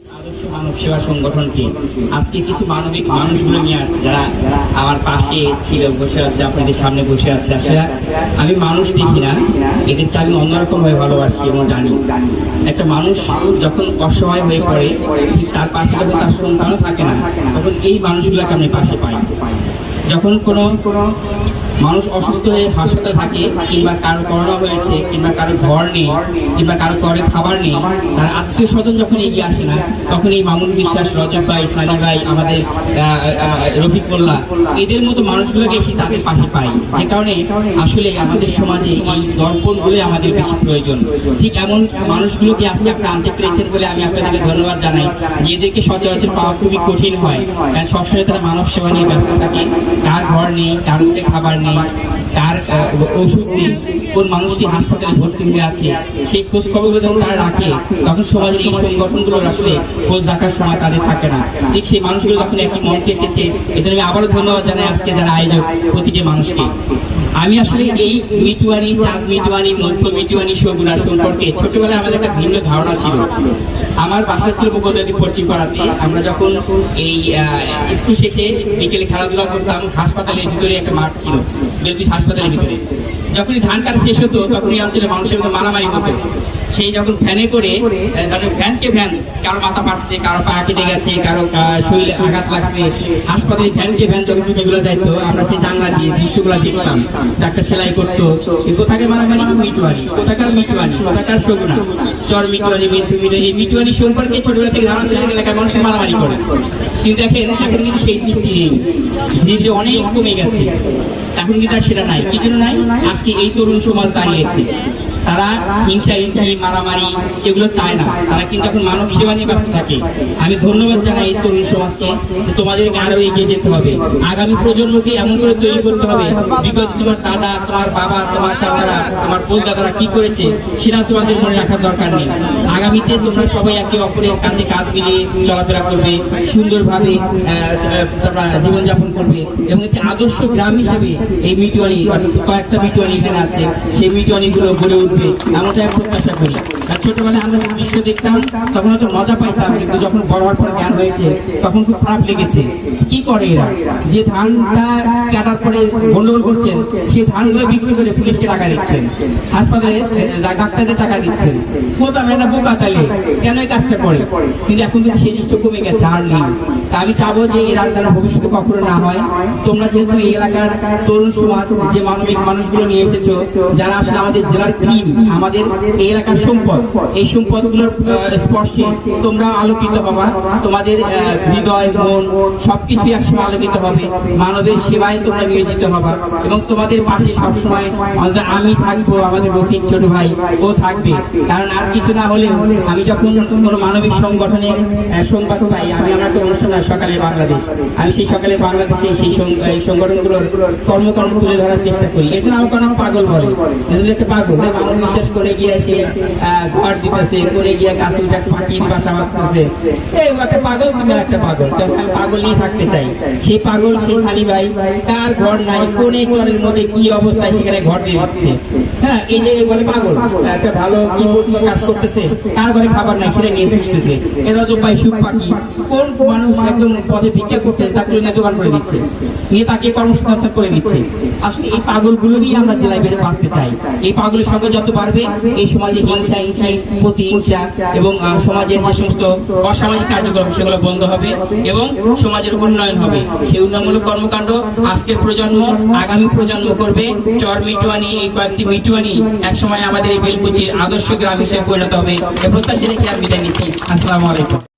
আদর্শ মানব সেবা আজকে কিছু মানবিক মানুষগুলো নিয়ে আসছে, যারা আমার পাশে ছিল, বসে আছে, আপনাদের সামনে বসে আছে। আসলে আমি মানুষ দেখি না, এদেরকে আমি অন্যরকম ভাবে ভালোবাসি এবং জানি। একটা মানুষ যখন অসহায় হয়ে পড়ে, ঠিক তার পাশে যখন তার সন্তানও থাকে না, তখন এই মানুষগুলোকে আমি পাশে পাই। যখন কোনো মানুষ অসুস্থ হয়ে হাসপাতালে থাকে কিংবা কারও করোনা হয়েছে, কিংবা কারও ঘর নেই, কিংবা কারও ঘরে খাবার নেই, তার আত্মীয় স্বজন যখন এগিয়ে আসে না, তখন এই মামুন বিশ্বাস, রজব ভাই, সানি ভাই, আমাদের রফিক মোল্লা এদের মতো মানুষগুলোকে এসে তাদের পাশে পাই যে কারণে আসলে আমাদের সমাজে এই দর্পণগুলোই আমাদের বেশি প্রয়োজন। ঠিক এমন মানুষগুলোকে আজকে আপনি আনতে পেরেছেন বলে আমি আপনাদেরকে ধন্যবাদ জানাই, যে এদেরকে সচরাচর পাওয়া খুবই কঠিন হয়। কারণ সবসময় তারা মানব সেবা নিয়ে ব্যস্ত থাকে। কার ঘর নেই, কার খাবার নেই কার আহ, ওষুধ নেই কোন মানুষটি হাসপাতালে ভর্তি হয়ে আছে সেই খোঁজ খবরগুলো যখন তারা রাখে তখন সমাজের এই সংগঠনগুলোর আসলে খোঁজ রাখার সময় তাদের থাকে না। ঠিক সেই মানুষগুলো যখন একই মঞ্চে এসেছে এজন্য আমি আবারও ধন্যবাদ জানাই আজকে যারা আয়োজক প্রতিটি মানুষকে। আমি আসলে এই মিটুয়ানি চাঁদ মিটুয়ানি মধ্য মিটুয়ানি শোগুলা সম্পর্কে ছোটবেলায় আমাদের একটা ভিন্ন ধারণা ছিল। আমার বাসা ছিল বগুড়াদি পশ্চিম পাড়াতে। আমরা যখন এই স্কুল শেষে বিকেলে খেলাধুলা করতাম হাসপাতালের ভিতরে একটা মাঠ ছিল বেলবিশ হাসপাতালের ভিতরে। যখনই ধান কাটা শেষ হতো তখন এই অঞ্চলে মানুষের মধ্যে মারামারি হতো সেই যখন ফ্যানে করে তাদের ফ্যানকে ফ্যান, কারও মাথা পাড়ছে কারও পা কেটে গেছে, কারও শরীরে আঘাত লাগছে। হাসপাতালে ফ্যানকে ফ্যান যখন রুগীগুলো যাইতো আমরা সেই জানলা দিয়ে দৃশ্যগুলো দেখতাম। ডাক্তার সেলাই করতো। কোথাকে মারামারি? মিটুয়ারি কোথাকার মিটুয়ানি কোথাকার সগুনা চর মিটুয়ানি মৃত্যু মিটুয়ানি এই মিটুয়ানি সম্পর্কে ছোটবেলা থেকে ধারণা ছিল যে এলাকার মানুষ মারামারি করে। কিন্তু দেখেন, এখন কিন্তু সেই দৃষ্টি নেই। ধীরে অনেক কমে গেছে। এখন কিন্তু আর সেটা নাই কি জন্য নাই? আজকে এই তরুণ সমাজ দাঁড়িয়েছে। তারা হিংসা হিংসি মারামারি এগুলো চায় না। তারা কিন্তু এখন মানব সেবা নিয়ে ব্যস্ত থাকে। আমি ধন্যবাদ জানাই তরুণ সমাজকে যে তোমাদেরকে আরও এগিয়ে যেতে হবে। আগামী প্রজন্মকে এমন করে তৈরি করতে হবে, বিগত তোমার দাদা, তোমার বাবা, তোমার চাচারা, তোমার বোন দাদারা কি করেছে সেটা তোমাদের মনে রাখার দরকার নেই। আগামীতে তোমরা সবাই একে অপরের কাঁধে কাঁধ মিলিয়ে চলাফেরা করবে, সুন্দরভাবে তোমরা জীবনযাপন করবে এবং একটি আদর্শ গ্রাম হিসেবে এই মিটুয়ানি, অর্থাৎ কয়েকটা মিটুয়ানি এখানে আছে। সেই মিটুয়ানিগুলো গড়ে উঠবে। এমনটাই আমি প্রত্যাশা করি। আর ছোটবেলায় আমরা দৃশ্য দেখতাম, তখন হয়তো মজা পাইতাম, কিন্তু যখন বড় হওয়ার পর জ্ঞান হয়েছে, তখন খুব খারাপ লেগেছে। কি করে এরা? যে ধানটা কাটার পরে গন্ডগোল করছেন, সেই ধানগুলো বিক্রি করে পুলিশকে টাকা দিচ্ছেন। হাসপাতালে ডাক্তারদের টাকা দিচ্ছেন। কোথাও এটা বোকা তালে, কেন এই কাজটা করে? কিন্তু এখন কিন্তু সেই জিনিসটা কমে গেছে, আর নেই। তা আমি চাবো যে এর যেন ভবিষ্যতে কখনো না হয়। তোমরা যেহেতু এই এলাকার তরুণ সমাজ, যে মানবিক মানুষগুলো নিয়ে এসেছ, যারা আসলে আমাদের জেলার ক্রিম আমাদের এই এলাকার সম্পদ। এই সম্পদগুলোর স্পর্শে তোমরা আলোকিত হবা। তোমাদের হৃদয়, মন সবকিছু একসময় আলোকিত হবে। মানবের সেবায় তোমরা নিয়োজিত হবা। এবং তোমাদের পাশে সবসময় আমি থাকব, আমাদের রফিক ছোট ভাই, ও থাকবে। কারণ আর কিছু না হলেও আমি যখন কোনো মানবিক সংগঠনের সংবাদ পাই, আমি, আমার একটা অনুষ্ঠান হয় সকালে বাংলাদেশ। আমি সেই সকালে বাংলাদেশে সেই সংগঠনগুলোর কর্মকর্ম তুলে ধরার চেষ্টা করি। জন্য আমাকে অনেক পাগল বলে। একটা পাগল। বিশ্বাস করে গিয়ে সে ঘর দিতেছে, করে গিয়ে গাছে একটা পাখির বাসা বাঁধতেছে। এই একটা পাগল তুমি একটা পাগল। তো আমি পাগল নিয়ে থাকতে চাই। সেই পাগল সেই সালি ভাই, তার ঘর নাই, কোন চরের মধ্যে কি অবস্থায় সেখানে ঘর দিয়ে দিচ্ছে হ্যাঁ এই যে বলে পাগল, একটা ভালো কাজ করতেছে কার ঘরে খাবার নাই, সেটা নিয়ে ছুটতেছে এ রজব ভাই সুখ পাখি, কোন মানুষ একদম পদে ভিক্ষা করতে তাকে নিয়ে দোকান করে দিচ্ছে। নিয়ে তাকে কর্মসংস্থান করে দিচ্ছে। আসলে এই পাগলগুলোরই আমরা জেলায় বাঁচতে চাই। এই পাগলের সংখ্যা যত বাড়বে এই সমাজে হিংসা, হিংসি, প্রতিহিংসা এবং সমাজের যে সমস্ত অসামাজিক কার্যক্রম, সেগুলো বন্ধ হবে এবং সমাজের উন্নয়ন হবে। সেই উন্নয়নমূলক কর্মকাণ্ড আজকের প্রজন্ম, আগামী প্রজন্ম করবে। চর মিটুয়ানি, এই কয়েকটি মিটুয়ানি একসময় আমাদের এই বেলকুচির আদর্শ গ্রাম হিসেবে পরিণত হবে। এ প্রত্যাশা রেখে আমি বিদায় নিচ্ছি। আসসালামু আলাইকুম।